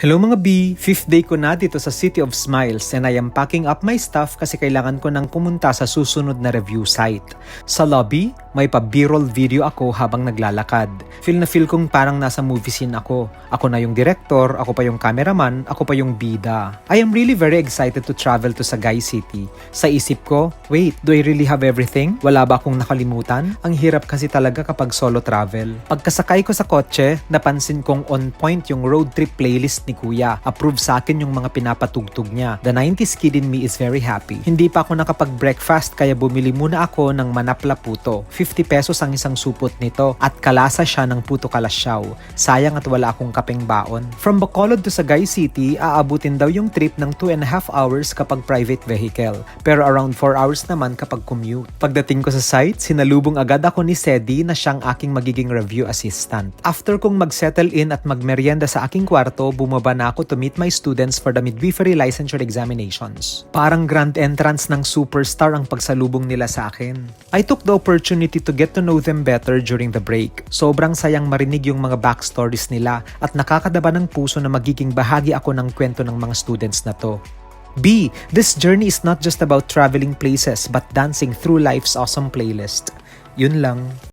Hello mga B! Fifth day ko na dito sa City of Smiles and I am packing up my stuff kasi kailangan ko nang pumunta sa susunod na review site. Sa lobby, may pa B-roll video ako habang naglalakad. Feel na feel kong parang nasa movie scene ako. Ako na yung director, ako pa yung cameraman, ako pa yung bida. I am really very excited to travel to Sagay City. Sa isip ko, wait, do I really have everything? Wala ba akong nakalimutan? Ang hirap kasi talaga kapag solo travel. Pagkasakay ko sa kotse, napansin kong on point yung road trip playlist ni Kuya. Approve sa akin yung mga pinapatugtog niya. The 90s kid in me is very happy. Hindi pa ako nakapag-breakfast kaya bumili muna ako ng manapla puto. 50 pesos ang isang supot nito at kalasa siya ng puto kalasyaw. Sayang at wala akong kapeng baon. From Bacolod to Sagay City, aabutin daw yung trip ng 2 and a half hours kapag private vehicle. Pero around 4 hours naman kapag commute. Pagdating ko sa site, sinalubong agad ako ni Sedi na siyang aking magiging review assistant. After kong mag-settle in at magmerienda sa aking kwarto, bumaba na ako to meet my students for the midwifery licensure examinations. Parang grand entrance ng superstar ang pagsalubong nila sa akin. I took the opportunity to get to know them better during the break. Sobrang sayang marinig yung mga backstories nila at nakakadaba ng puso na magiging bahagi ako ng kwento ng mga students na to. B. This journey is not just about traveling places but dancing through life's awesome playlist. Yun lang.